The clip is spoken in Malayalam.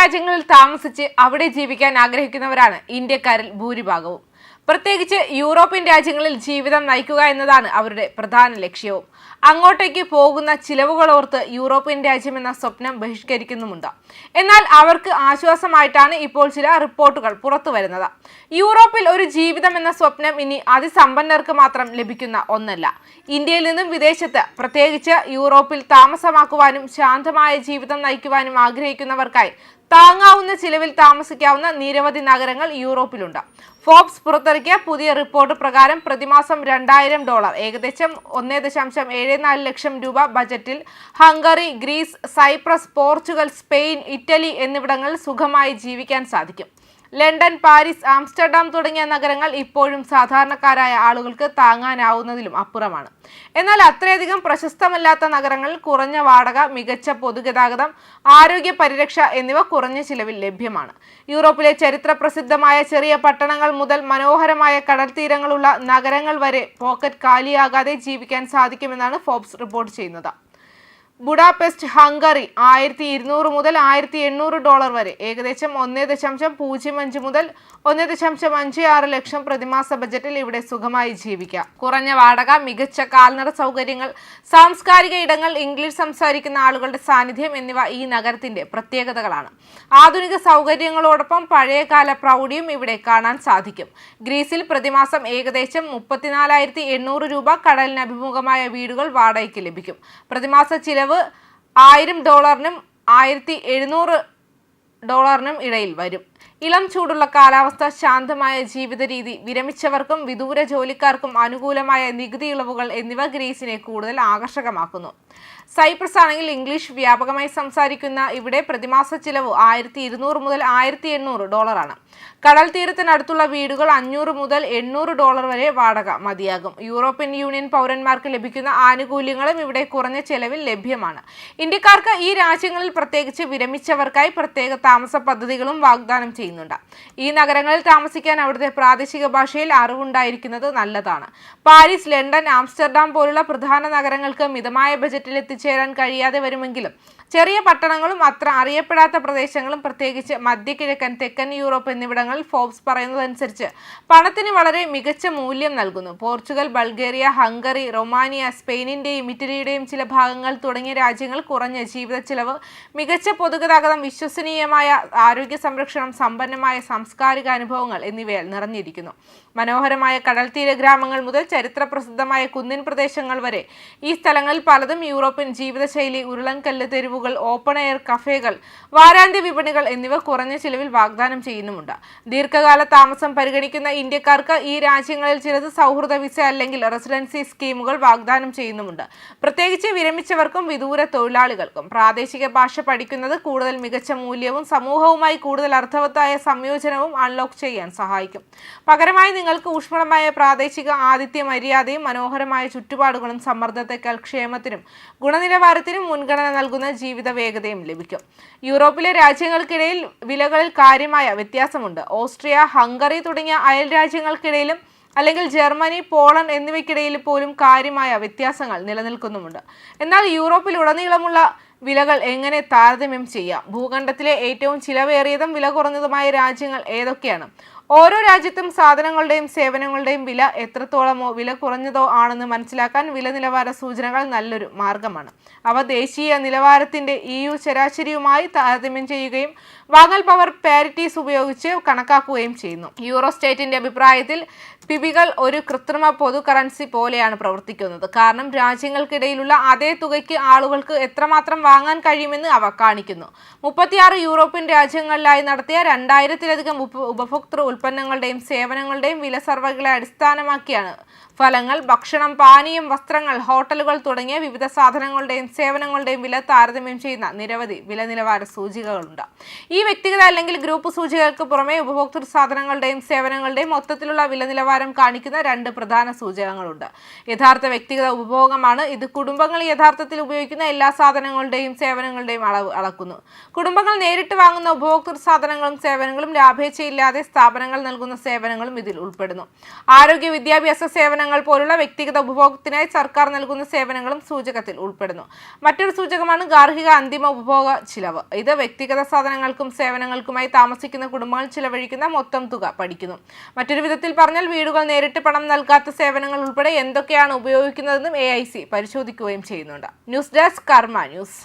രാജ്യങ്ങളിൽ താമസിച്ച് അവിടെ ജീവിക്കാൻ ആഗ്രഹിക്കുന്നവരാണ് ഇന്ത്യക്കാരിൽ ഭൂരിഭാഗവും. പ്രത്യേകിച്ച് യൂറോപ്യൻ രാജ്യങ്ങളിൽ ജീവിതം നയിക്കുക എന്നതാണ് അവരുടെ പ്രധാന ലക്ഷ്യവും. അങ്ങോട്ടേക്ക് പോകുന്ന ചിലവുകളോർത്ത് യൂറോപ്യൻ രാജ്യം എന്ന സ്വപ്നം ബഹിഷ്കരിക്കുന്നുമുണ്ട്. എന്നാൽ അവർക്ക് ആശ്വാസമായിട്ടാണ് ഇപ്പോൾ ചില റിപ്പോർട്ടുകൾ പുറത്തു വരുന്നത് യൂറോപ്പിൽ ഒരു ജീവിതം എന്ന സ്വപ്നം ഇനി അതിസമ്പന്നർക്ക് മാത്രം ലഭിക്കുന്ന ഒന്നല്ല. ഇന്ത്യയിൽ നിന്നും വിദേശത്ത് പ്രത്യേകിച്ച് യൂറോപ്പിൽ താമസമാക്കുവാനും ശാന്തമായ ജീവിതം നയിക്കുവാനും ആഗ്രഹിക്കുന്നവർക്കായി താങ്ങാവുന്ന ചിലവിൽ താമസിക്കാവുന്ന നിരവധി നഗരങ്ങൾ യൂറോപ്പിലുണ്ട്. ഫോബ്സ് പുറത്തിറക്കിയ പുതിയ റിപ്പോർട്ട് പ്രകാരം പ്രതിമാസം രണ്ടായിരം ഡോളർ ഏകദേശം ഒന്നേ ദശാംശം ഏഴ് നാല് ലക്ഷം രൂപ ബജറ്റിൽ Hungary Greece Cyprus Portugal Spain Italy എന്നിവിടങ്ങളിൽ സുഖമായി ജീവിക്കാൻ സാധിക്കും. ലണ്ടൻ പാരീസ് ആംസ്റ്റർഡാം തുടങ്ങിയ നഗരങ്ങൾ ഇപ്പോഴും സാധാരണക്കാരായ ആളുകൾക്ക് താങ്ങാനാവുന്നതിലും അപ്പുറമാണ്. എന്നാൽ അത്രയധികം പ്രശസ്തമല്ലാത്ത നഗരങ്ങളിൽ കുറഞ്ഞ വാടക മികച്ച പൊതുഗതാഗതം ആരോഗ്യ പരിരക്ഷ എന്നിവ കുറഞ്ഞ ചിലവിൽ ലഭ്യമാണ്. യൂറോപ്പിലെ ചരിത്ര പ്രസിദ്ധമായ ചെറിയ പട്ടണങ്ങൾ മുതൽ മനോഹരമായ കടൽത്തീരങ്ങളുള്ള നഗരങ്ങൾ വരെ പോക്കറ്റ് കാലിയാകാതെ ജീവിക്കാൻ സാധിക്കുമെന്നാണ് ഫോബ്സ് റിപ്പോർട്ട് ചെയ്യുന്നത്. ബുഡാപെസ്റ്റ് ഹംഗറി ആയിരത്തി ഇരുന്നൂറ് മുതൽ ആയിരത്തി എണ്ണൂറ് ഡോളർ വരെ. ഏകദേശം ഒന്നേ ദശാംശം പൂജ്യം അഞ്ച് മുതൽ ഒന്നേ ദശാംശം അഞ്ച് ആറ് ലക്ഷം പ്രതിമാസ ബജറ്റിൽ ഇവിടെ സുഖമായി ജീവിക്കാം. കുറഞ്ഞ വാടക മികച്ച കാൽനട സൗകര്യങ്ങൾ സാംസ്കാരിക ഇടങ്ങൾ ഇംഗ്ലീഷ് സംസാരിക്കുന്ന ആളുകളുടെ സാന്നിധ്യം എന്നിവ ഈ നഗരത്തിന്റെ പ്രത്യേകതകളാണ്. ആധുനിക സൗകര്യങ്ങളോടൊപ്പം പഴയകാല പ്രൗഢിയും ഇവിടെ കാണാൻ സാധിക്കും. ഗ്രീസിൽ പ്രതിമാസം ഏകദേശം മുപ്പത്തിനാലായിരത്തി എണ്ണൂറ് രൂപ കടലിന് അഭിമുഖമായ വീടുകൾ വാടകയ്ക്ക് ലഭിക്കും. പ്രതിമാസ ചിലവ് ആയിരം ഡോളറിനും ആയിരത്തി എഴുന്നൂറ് ഡോളറിനും ഇടയിൽ വരും. ഇളം ചൂടുള്ള കാലാവസ്ഥ ശാന്തമായ ജീവിത രീതി വിരമിച്ചവർക്കും വിദൂര ജോലിക്കാർക്കും അനുകൂലമായ നികുതി ഇളവുകൾ എന്നിവ ഗ്രീസിനെ കൂടുതൽ ആകർഷകമാക്കുന്നു. സൈപ്രസ് ആണെങ്കിൽ ഇംഗ്ലീഷ് വ്യാപകമായി സംസാരിക്കുന്ന ഇവിടെ പ്രതിമാസ ചിലവ് ആയിരത്തി ഇരുന്നൂറ് മുതൽ ആയിരത്തി എണ്ണൂറ് ഡോളറാണ്. കടൽ തീരത്തിനടുത്തുള്ള വീടുകൾ അഞ്ഞൂറ് മുതൽ എണ്ണൂറ് ഡോളർ വരെ വാടക മതിയാകും. യൂറോപ്യൻ യൂണിയൻ പൗരന്മാർക്ക് ലഭിക്കുന്ന ആനുകൂല്യങ്ങളും ഇവിടെ കുറഞ്ഞ ചെലവിൽ ലഭ്യമാണ്. ഇന്ത്യക്കാർക്ക് ഈ രാജ്യങ്ങളിൽ പ്രത്യേകിച്ച് വിരമിച്ചവർക്കായി പ്രത്യേക താമസ പദ്ധതികളും വാഗ്ദാനം ചെയ്യുന്നുണ്ട്. ഈ നഗരങ്ങളിൽ താമസിക്കാൻ അവിടുത്തെ പ്രാദേശിക ഭാഷയിൽ അറിവുണ്ടായിരിക്കുന്നത് നല്ലതാണ്. പാരീസ് ലണ്ടൻ ആംസ്റ്റർഡാം പോലുള്ള പ്രധാന നഗരങ്ങൾക്ക് മിതമായ ബജറ്റിൽ എത്തിച്ചേരാൻ കഴിയാതെ വരുമെങ്കിലും ചെറിയ പട്ടണങ്ങളും അത്ര അറിയപ്പെടാത്ത പ്രദേശങ്ങളും പ്രത്യേകിച്ച് മധ്യകിഴക്കൻ തെക്കൻ യൂറോപ്പ് എന്നിവിടങ്ങളിൽ ഫോബ്സ് പറയുന്നതനുസരിച്ച് പണത്തിന് വളരെ മികച്ച മൂല്യം നൽകുന്നു. പോർച്ചുഗൽ ബൾഗേറിയ ഹംഗറി റൊമാനിയ സ്പെയിനിന്റെയും ഇറ്റലിയുടെയും ചില ഭാഗങ്ങൾ തുടങ്ങിയ രാജ്യങ്ങൾ കുറഞ്ഞ ജീവിത ചെലവ് മികച്ച പൊതുഗതാഗതം വിശ്വസനീയമായ ആരോഗ്യ സംരക്ഷണം സമ്പന്നമായ സാംസ്കാരിക അനുഭവങ്ങൾ എന്നിവയാൽ നിറഞ്ഞിരിക്കുന്നു. മനോഹരമായ കടൽത്തീര ഗ്രാമങ്ങൾ മുതൽ ചരിത്ര പ്രസിദ്ധമായ കുന്നിൻ പ്രദേശങ്ങൾ വരെ. ഈ സ്ഥലങ്ങളിൽ പലതും യൂറോപ്യൻ ജീവിതശൈലി ഉരുളൻകല്ല് തെരുവുകൾ ഓപ്പൺ എയർ കഫേകൾ വാരാന്ത്യ വിപണികൾ എന്നിവ കുറഞ്ഞ ചിലവിൽ വാഗ്ദാനം ചെയ്യുന്നുമുണ്ട്. ദീർഘകാല താമസം പരിഗണിക്കുന്ന ഇന്ത്യക്കാർക്ക് ഈ രാജ്യങ്ങളിൽ ചിലത് സൗഹൃദ വിസ അല്ലെങ്കിൽ റെസിഡൻസി സ്കീമുകൾ വാഗ്ദാനം ചെയ്യുന്നുമുണ്ട്. പ്രത്യേകിച്ച് വിരമിച്ചവർക്കും വിദൂര തൊഴിലാളികൾക്കും പ്രാദേശിക ഭാഷ പഠിക്കുന്നത് കൂടുതൽ മികച്ച മൂല്യവും സമൂഹവുമായി കൂടുതൽ അർത്ഥവത്തായ സംയോജനവും അൺലോക്ക് ചെയ്യാൻ സഹായിക്കും. പകരമായി നിങ്ങൾക്ക് ഊഷ്മളമായ പ്രാദേശിക ആതിഥ്യ മര്യാദയും മനോഹരമായ ചുറ്റുപാടുകളും സമ്മർദ്ദത്തെക്കാൾ ക്ഷേമത്തിനും ഗുണനിലവാരത്തിനും മുൻഗണന നൽകുന്ന ജീവിത വേഗതയും ലഭിക്കും. യൂറോപ്പിലെ രാജ്യങ്ങൾക്കിടയിൽ വിലകളിൽ കാര്യമായ വ്യത്യാസമുണ്ട്. ഓസ്ട്രിയ ഹംഗറി തുടങ്ങിയ അയൽ രാജ്യങ്ങൾക്കിടയിലും അല്ലെങ്കിൽ ജർമ്മനി പോളണ്ട് എന്നിവയ്ക്കിടയിൽ പോലും കാര്യമായ വ്യത്യാസങ്ങൾ നിലനിൽക്കുന്നുമുണ്ട്. എന്നാൽ യൂറോപ്പിലുടനീളമുള്ള വിലകൾ എങ്ങനെ താരതമ്യം ചെയ്യാം? ഭൂഖണ്ഡത്തിലെ ഏറ്റവും ചിലവേറിയതും വില കുറഞ്ഞതുമായ രാജ്യങ്ങൾ ഏതൊക്കെയാണ്? ഓരോ രാജ്യത്തും സാധനങ്ങളുടെയും സേവനങ്ങളുടെയും വില എത്രത്തോളമോ വില കുറഞ്ഞതോ ആണെന്ന് മനസ്സിലാക്കാൻ വില നിലവാര സൂചനകൾ നല്ലൊരു മാർഗമാണ്. അവ ദേശീയ നിലവാരത്തിന്റെ ഇ യു ശരാശരിയുമായി താരതമ്യം ചെയ്യുകയും വാങ്ങൽ പവർ പാരിറ്റീസ് ഉപയോഗിച്ച് കണക്കാക്കുകയും ചെയ്യുന്നു. യൂറോസ്റ്റേറ്റിന്റെ അഭിപ്രായത്തിൽ പിബികൾ ഒരു കൃത്രിമ പൊതു കറൻസി പോലെയാണ് പ്രവർത്തിക്കുന്നത്. കാരണം രാജ്യങ്ങൾക്കിടയിലുള്ള അതേ തുകയ്ക്ക് ആളുകൾക്ക് എത്രമാത്രം വാങ്ങാൻ കഴിയുമെന്ന് അവ കാണിക്കുന്നു. മുപ്പത്തിയാറ് യൂറോപ്യൻ രാജ്യങ്ങളിലായി നടത്തിയ രണ്ടായിരത്തിലധികം ഉപ- ഉപഭോക്തൃ ഉൽപ്പന്നങ്ങളുടെയും സേവനങ്ങളുടെയും വില സർവകളെ അടിസ്ഥാനമാക്കിയാണ്. ഫലങ്ങൾ ഭക്ഷണം പാനീയം വസ്ത്രങ്ങൾ ഹോട്ടലുകൾ തുടങ്ങിയ വിവിധ സാധനങ്ങളുടെയും സേവനങ്ങളുടെയും വില താരതമ്യം ചെയ്യുന്ന നിരവധി വില നിലവാര സൂചികകളുണ്ട്. ഈ വ്യക്തിഗത അല്ലെങ്കിൽ ഗ്രൂപ്പ് സൂചികകൾക്ക് പുറമെ ഉപഭോക്തൃ സാധനങ്ങളുടെയും സേവനങ്ങളുടെയും മൊത്തത്തിലുള്ള വില നിലവാരം കാണിക്കുന്ന രണ്ട് പ്രധാന സൂചകങ്ങളുണ്ട്. യഥാർത്ഥ വ്യക്തിഗത ഉപഭോഗമാണ്. ഇത് കുടുംബങ്ങൾ യഥാർത്ഥത്തിൽ ഉപയോഗിക്കുന്ന എല്ലാ സാധനങ്ങളുടെയും സേവനങ്ങളുടെയും അളവ് അളക്കുന്നു. കുടുംബങ്ങൾ നേരിട്ട് വാങ്ങുന്ന ഉപഭോക്തൃ സാധനങ്ങളും സേവനങ്ങളും ലാഭേച്ഛയില്ലാതെ സ്ഥാപനങ്ങൾ സ്ഥാപനങ്ങൾ നൽകുന്ന സേവനങ്ങളും ഇതിൽ ഉൾപ്പെടുന്നു. ആരോഗ്യ വിദ്യാഭ്യാസ സേവനങ്ങൾ പോലുള്ള വ്യക്തിഗത ഉപഭോഗത്തിനായി സർക്കാർ നൽകുന്ന സേവനങ്ങളും സൂചകത്തിൽ ഉൾപ്പെടുന്നു. മറ്റൊരു സൂചകമാണ് ഗാർഹിക അന്തിമ ഉപഭോഗ ചിലവ്. ഇത് വ്യക്തിഗത സാധനങ്ങൾക്കും സേവനങ്ങൾക്കുമായി താമസിക്കുന്ന കുടുംബങ്ങൾ ചിലവഴിക്കുന്ന മൊത്തം തുക പഠിക്കുന്നു. മറ്റൊരു വിധത്തിൽ പറഞ്ഞാൽ വീടുകൾ നേരിട്ട് പണം നൽകാത്ത സേവനങ്ങൾ ഉൾപ്പെടെ എന്തൊക്കെയാണ് ഉപയോഗിക്കുന്നതെന്നും എ പരിശോധിക്കുകയും ചെയ്യുന്നുണ്ട്. News desk Karma news.